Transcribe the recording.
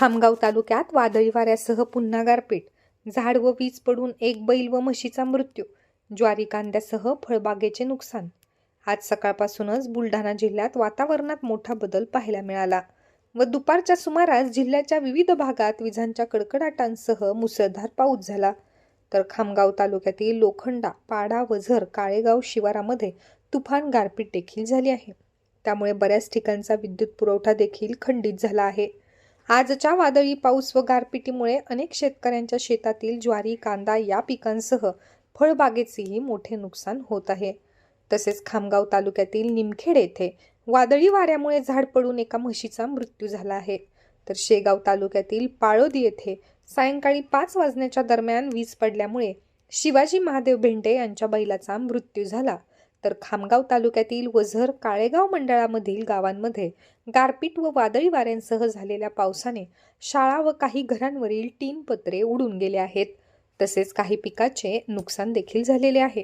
खामगाव तालुक्यात वादळी वाऱ्यासह पुन्हा गारपीट झाड व वीज पडून एक बैल व म्हशीचा मृत्यू. ज्वारी कांद्यासह फळबागेचे नुकसान. आज सकाळपासूनच बुलढाणा जिल्ह्यात वातावरणात मोठा बदल पाहायला मिळाला. व दुपारच्या सुमारास जिल्ह्याच्या विविध भागात विजांच्या कडकडाटांसह मुसळधार पाऊस झाला. तर खामगाव तालुक्यातील लोखंडा पाडा वझर काळेगाव शिवारामध्ये तुफान गारपीट देखील झाली आहे. त्यामुळे बऱ्याच ठिकाणचा विद्युत पुरवठा देखील खंडित झाला आहे. आजच्या वादळी पाऊस व गारपिटीमुळे अनेक शेतकऱ्यांच्या शेतातील ज्वारी कांदा या पिकांसह फळबागेचेही मोठे नुकसान होत आहे. तसेच खामगाव तालुक्यातील निमखेड येथे वादळी वाऱ्यामुळे झाड पडून एका म्हशीचा मृत्यू झाला आहे. तर शेगाव तालुक्यातील पाळोदी येथे सायंकाळी पाच वाजण्याच्या दरम्यान वीज पडल्यामुळे शिवाजी महादेव भेंडे यांच्या बैलाचा मृत्यू झाला. तर खामगाव तालुक्यातील वझर काळेगाव मंडळामधील गावांमध्ये गारपीट व वादळी वाऱ्यांसह झालेल्या पावसाने शाळा व काही घरांवरील टीन पत्रे उडून गेले आहेत. तसेच काही पिकाचे नुकसान देखील झालेले आहे.